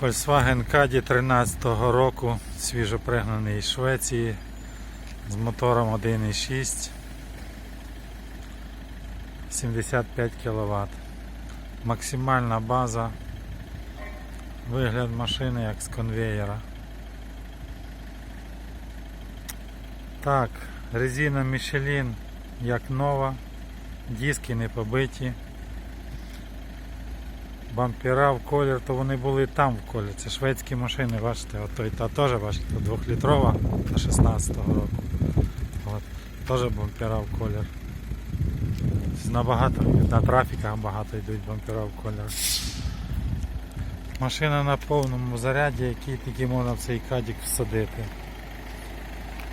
Volkswagen Caddy 13 року, свіжопригнаний із Швеції з мотором 1.6, 75 кВт. Максимальна база, вигляд машини як з конвеєра. Так, резина Michelin як нова, диски не побиті. Бампера в колір, то вони були там в колір. Це шведські машини, бачите, от той та теж бачите, двохлітрова та 16-го року. От, теж бампера в колір. Набагато, на трафіках багато йдуть бампера в колір. Машина на повному заряді, який тільки можна в цей кадік всадити.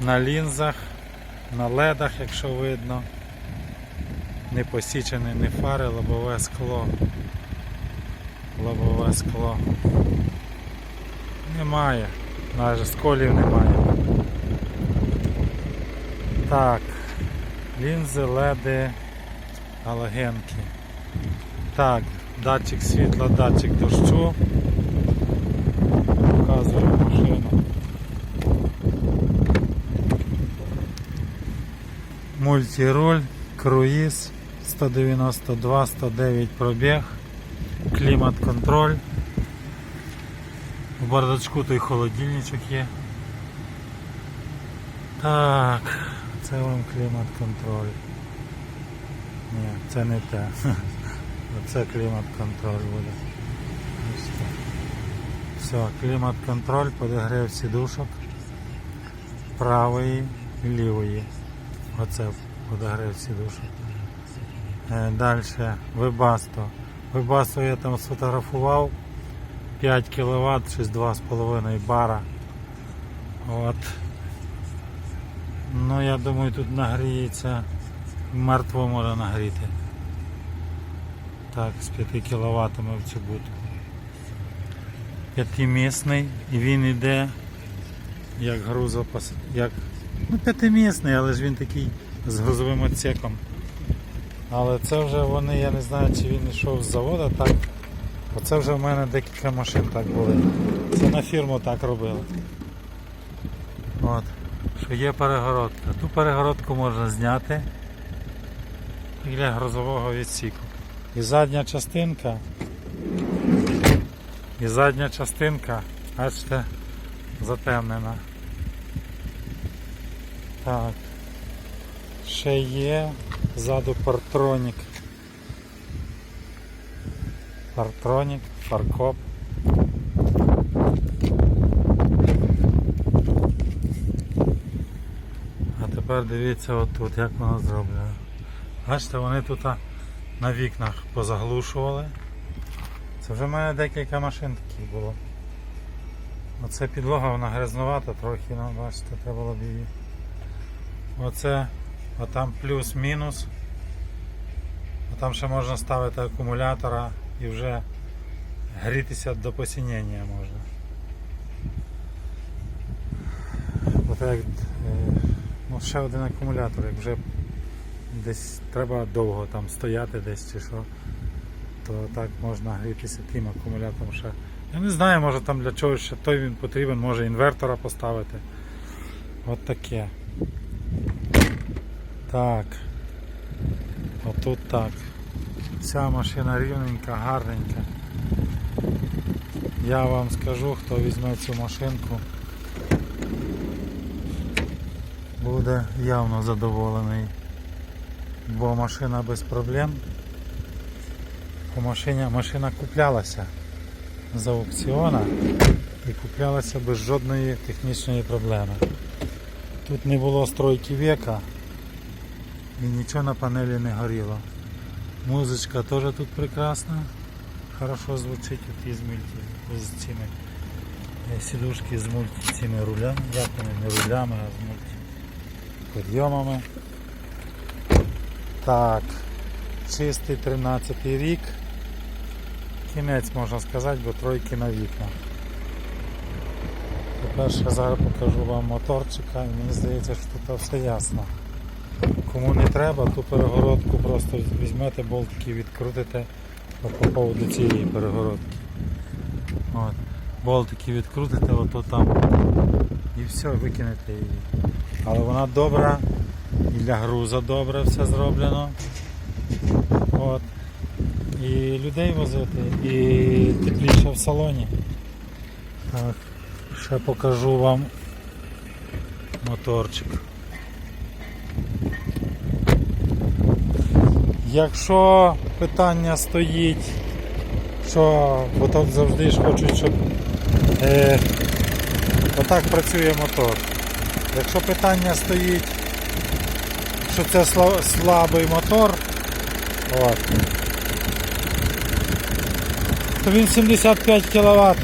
На лінзах, на ледах, якщо видно. Не посічене, не фари, лобове скло. Лобове скло. Немає. Навіть сколів немає. Так. Лінзи, леди, галогенки. Так, датчик світла, датчик дощу. Показую машину. Мультируль, круїз, 192, 109 пробіг, клімат контроль. В бардачку той холодильничок є. Так, це вам клімат контроль. Ні, це не те. Оце клімат контроль буде. Все, клімат контроль, подогрів сідушок правої і лівої. Оце подогрів сідушок. Е, Далі Вебасто. Вебасто я там сфотографував 5 кВт, щось 2,5 бара. От. Ну я думаю тут нагріється. Мертво може нагріти. Так, з 5 кВт в цю будку. П'ятимісний і він іде як грузопас. Як... Ну, п'ятимісний, але ж він такий з грузовим отсеком. Але це вже вони, я не знаю, чи він йшов з заводу так. Оце вже в мене декілька машин так були. Це на фірму так робили. От. Що є перегородка. Ту перегородку можна зняти для грузового відсіку. І задня частинка. І задня частинка, бачите, затемнена. Так. Ще є ззаду партронік. Партронік, фаркоп. А тепер дивіться отут, як воно зроблено. Бачите, вони тут на вікнах позаглушували. Це вже в мене декілька машин таких було. Оце підлога вона грязнувата трохи, ну бачите, треба було б її. Оце, а там плюс-мінус. А там ще можна ставити акумулятора і вже грітися до посінення можна. От як, е, ну, ще один акумулятор, як вже десь треба довго там стояти десь чи що, то так можна грітися тим акумулятором ще. Я не знаю, може там для чогось ще той він потрібен, може інвертора поставити. От таке. Так. Отут так. Вся машина рівненька, гарненька. Я вам скажу, хто візьме цю машинку, буде явно задоволений. Бо машина без проблем. Бо машина, машина куплялася з аукціона і куплялася без жодної технічної проблеми. Тут не було стройки века і нічого на панелі не горіло. Музичка теж тут прекрасна, хорошо звучить от із мульті, з цими е, сідушки з мульті цими рулями, як вони не рулями, а з мульті підйомами. Так, чистий 13 рік. Кінець можна сказати, бо тройки на вікна. По-перше, зараз покажу вам моторчика і мені здається, що тут все ясно. Кому не треба, ту перегородку просто візьмете болтики, відкрутите по поводу цієї перегородки. От. Болтики відкрутите, ото там. І все, викинете її. Але вона добра, і для груза добре все зроблено. От. І людей возити, і тепліше в салоні. Так, ще покажу вам моторчик. Якщо питання стоїть, що бо тут завжди ж хочуть, щоб е, отак працює мотор. Якщо питання стоїть, що це сла- слабий мотор, от, то він 75 кВт.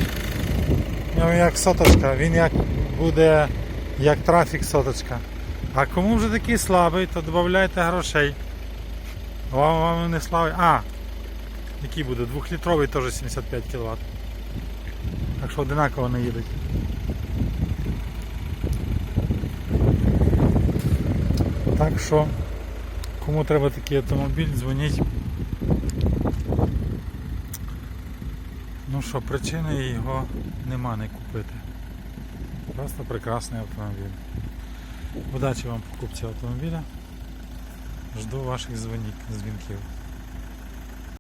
Ну, як соточка, він як буде як трафік соточка. А кому вже такий слабий, то додавайте грошей. Вам не слабий. А, який буде? Двохлітровий теж 75 кВт. Так що одинаково не їдуть. Так що, кому треба такий автомобіль, дзвоніть. Ну що, причини його нема не купити. Просто прекрасний автомобіль. Удачі вам покупці автомобіля. Жду ваших дзвонік- дзвінків.